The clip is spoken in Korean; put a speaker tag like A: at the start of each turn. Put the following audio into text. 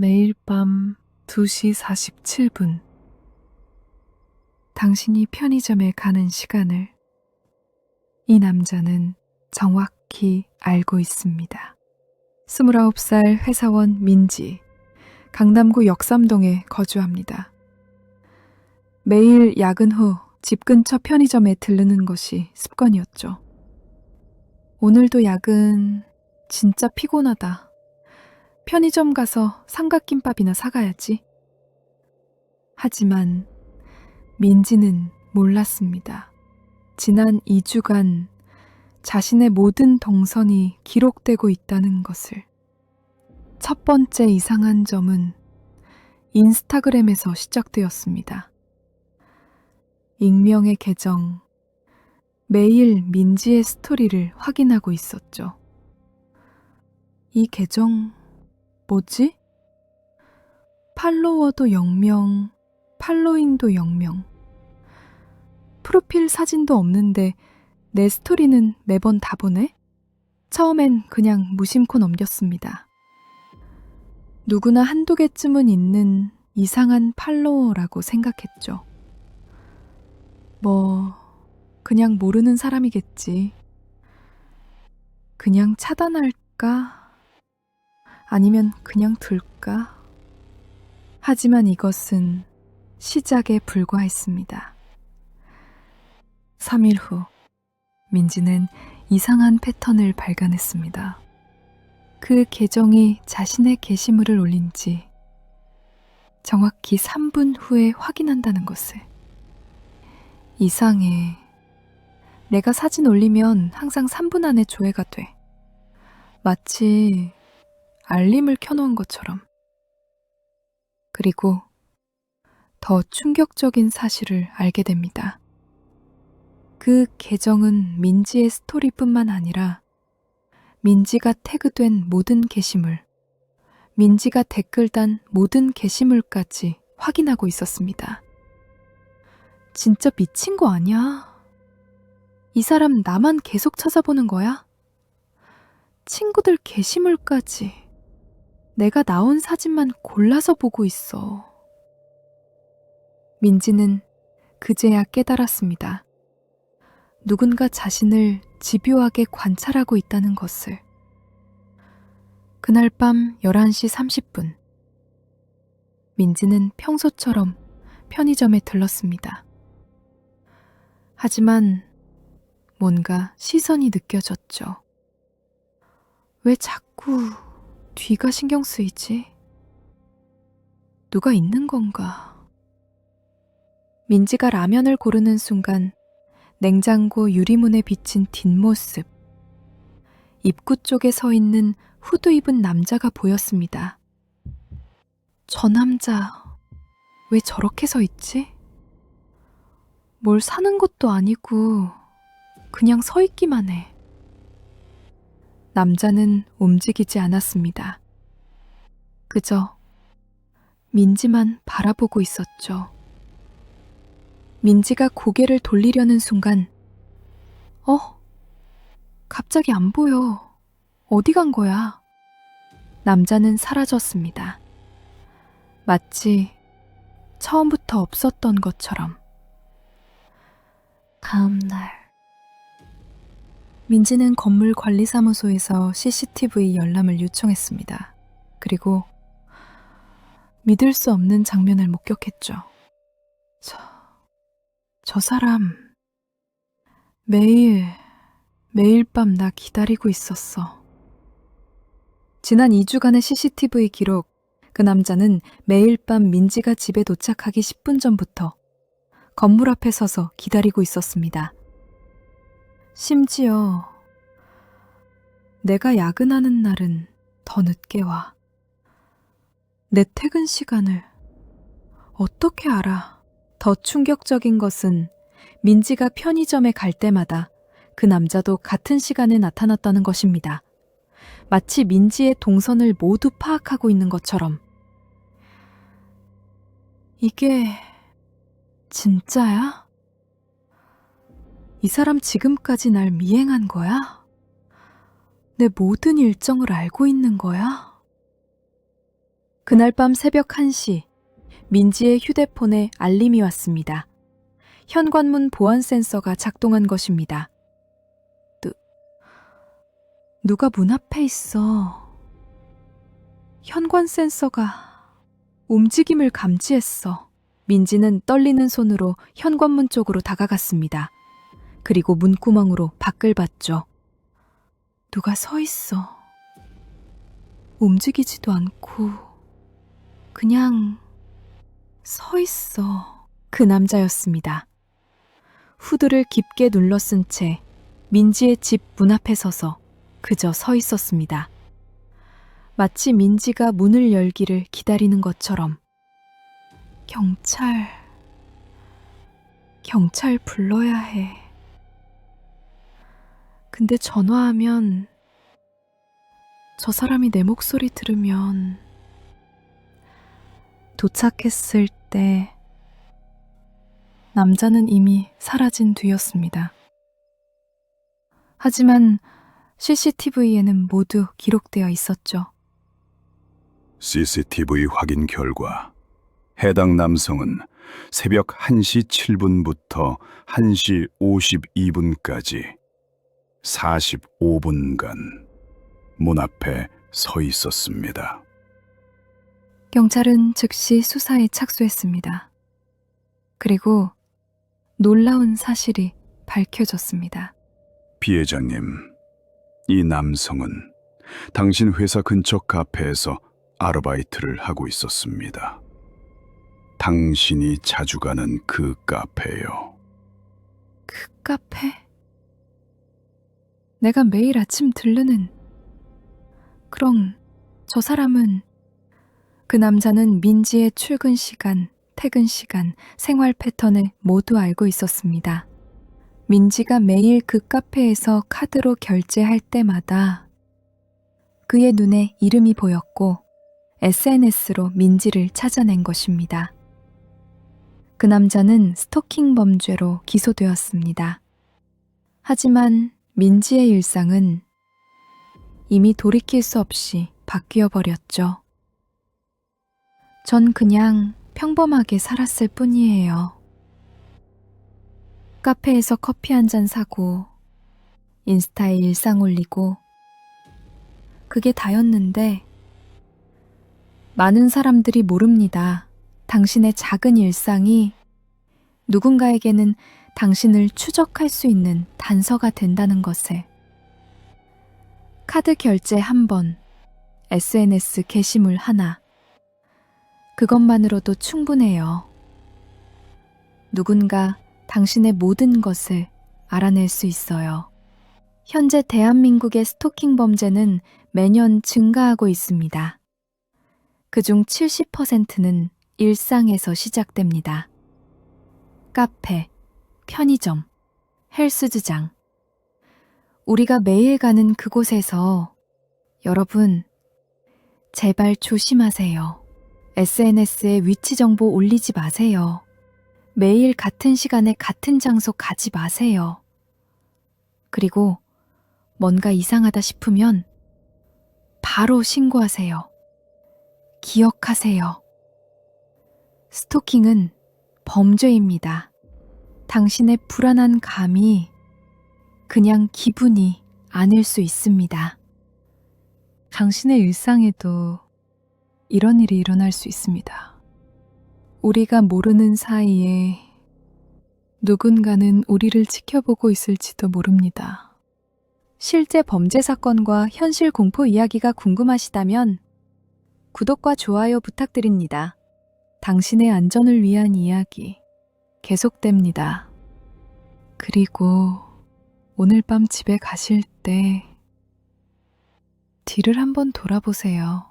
A: 매일 밤 2시 47분. 당신이 편의점에 가는 시간을 이 남자는 정확히 알고 있습니다. 29살 회사원 민지, 강남구 역삼동에 거주합니다. 매일 야근 후 집 근처 편의점에 들르는 것이 습관이었죠. 오늘도 야근 진짜 피곤하다. 편의점 가서 삼각김밥이나 사가야지. 하지만 민지는 몰랐습니다. 지난 2주간 자신의 모든 동선이 기록되고 있다는 것을. 첫 번째 이상한 점은 인스타그램에서 시작되었습니다. 익명의 계정, 매일 민지의 스토리를 확인하고 있었죠. 이 계정, 뭐지? 팔로워도 0명, 팔로잉도 0명. 프로필 사진도 없는데 내 스토리는 매번 다 보네? 처음엔 그냥 무심코 넘겼습니다. 누구나 한두 개쯤은 있는 이상한 팔로워라고 생각했죠. 뭐, 그냥 모르는 사람이겠지. 그냥 차단할까? 아니면 그냥 둘까? 하지만 이것은 시작에 불과했습니다. 3일 후, 민지는 이상한 패턴을 발견했습니다. 그 계정이 자신의 게시물을 올린 지 정확히 3분 후에 확인한다는 것을. 이상해. 내가 사진 올리면 항상 3분 안에 조회가 돼. 마치 알림을 켜놓은 것처럼. 그리고 더 충격적인 사실을 알게 됩니다. 그 계정은 민지의 스토리뿐만 아니라 민지가 태그된 모든 게시물, 민지가 댓글 단 모든 게시물까지 확인하고 있었습니다. 진짜 미친 거 아니야? 이 사람 나만 계속 찾아보는 거야? 친구들 게시물까지 내가 나온 사진만 골라서 보고 있어. 민지는 그제야 깨달았습니다. 누군가 자신을 집요하게 관찰하고 있다는 것을. 그날 밤 11시 30분. 민지는 평소처럼 편의점에 들렀습니다. 하지만 뭔가 시선이 느껴졌죠. 왜 자꾸 뒤가 신경 쓰이지? 누가 있는 건가? 민지가 라면을 고르는 순간 냉장고 유리문에 비친 뒷모습. 입구 쪽에 서 있는 후드 입은 남자가 보였습니다. 저 남자, 왜 저렇게 서 있지? 뭘 사는 것도 아니고, 그냥 서 있기만 해. 남자는 움직이지 않았습니다. 그저 민지만 바라보고 있었죠. 민지가 고개를 돌리려는 순간, 어? 갑자기 안 보여. 어디 간 거야? 남자는 사라졌습니다. 마치 처음부터 없었던 것처럼. 다음 날. 민지는 건물 관리사무소에서 CCTV 열람을 요청했습니다. 그리고 믿을 수 없는 장면을 목격했죠. 저, 저 사람 매일 매일 밤 나 기다리고 있었어. 지난 2주간의 CCTV 기록, 그 남자는 매일 밤 민지가 집에 도착하기 10분 전부터 건물 앞에 서서 기다리고 있었습니다. 심지어 내가 야근하는 날은 더 늦게 와. 내 퇴근 시간을 어떻게 알아? 더 충격적인 것은 민지가 편의점에 갈 때마다 그 남자도 같은 시간에 나타났다는 것입니다. 마치 민지의 동선을 모두 파악하고 있는 것처럼. 이게 진짜야? 이 사람 지금까지 날 미행한 거야? 내 모든 일정을 알고 있는 거야? 그날 밤 새벽 1시, 민지의 휴대폰에 알림이 왔습니다. 현관문 보안 센서가 작동한 것입니다. 누, 누가 문 앞에 있어. 현관 센서가 움직임을 감지했어. 민지는 떨리는 손으로 현관문 쪽으로 다가갔습니다. 그리고 문구멍으로 밖을 봤죠. 누가 서 있어. 움직이지도 않고, 그냥 서 있어. 그 남자였습니다. 후드를 깊게 눌러 쓴 채 민지의 집 문 앞에 서서 그저 서 있었습니다. 마치 민지가 문을 열기를 기다리는 것처럼. 경찰, 경찰 불러야 해. 근데 전화하면 저 사람이 내 목소리 들으면 도착했을 때 남자는 이미 사라진 뒤였습니다. 하지만 CCTV에는 모두 기록되어 있었죠.
B: CCTV 확인 결과 해당 남성은 새벽 1시 7분부터 1시 52분까지 45분간 문 앞에 서 있었습니다.
A: 경찰은 즉시 수사에 착수했습니다. 그리고 놀라운 사실이 밝혀졌습니다.
B: 피해자님, 이 남성은 당신 회사 근처 카페에서 아르바이트를 하고 있었습니다. 당신이 자주 가는 그 카페요.
A: 그 카페? 내가 매일 아침 들르는. 그럼 저 사람은 그 남자는 민지의 출근 시간, 퇴근 시간, 생활 패턴을 모두 알고 있었습니다. 민지가 매일 그 카페에서 카드로 결제할 때마다 그의 눈에 이름이 보였고 SNS로 민지를 찾아낸 것입니다. 그 남자는 스토킹 범죄로 기소되었습니다. 하지만 민지의 일상은 이미 돌이킬 수 없이 바뀌어 버렸죠. 전 그냥 평범하게 살았을 뿐이에요. 카페에서 커피 한 잔 사고, 인스타에 일상 올리고, 그게 다였는데, 많은 사람들이 모릅니다. 당신의 작은 일상이 누군가에게는 당신을 추적할 수 있는 단서가 된다는 것을. 카드 결제 한 번, SNS 게시물 하나, 그것만으로도 충분해요. 누군가 당신의 모든 것을 알아낼 수 있어요. 현재 대한민국의 스토킹 범죄는 매년 증가하고 있습니다. 그중 70%는 일상에서 시작됩니다. 카페, 편의점, 헬스장. 우리가 매일 가는 그곳에서 여러분, 제발 조심하세요. SNS에 위치 정보 올리지 마세요. 매일 같은 시간에 같은 장소 가지 마세요. 그리고 뭔가 이상하다 싶으면 바로 신고하세요. 기억하세요. 스토킹은 범죄입니다. 당신의 불안한 감이 그냥 기분이 아닐 수 있습니다. 당신의 일상에도 이런 일이 일어날 수 있습니다. 우리가 모르는 사이에 누군가는 우리를 지켜보고 있을지도 모릅니다. 실제 범죄 사건과 현실 공포 이야기가 궁금하시다면 구독과 좋아요 부탁드립니다. 당신의 안전을 위한 이야기 계속됩니다. 그리고 오늘 밤 집에 가실 때 뒤를 한번 돌아보세요.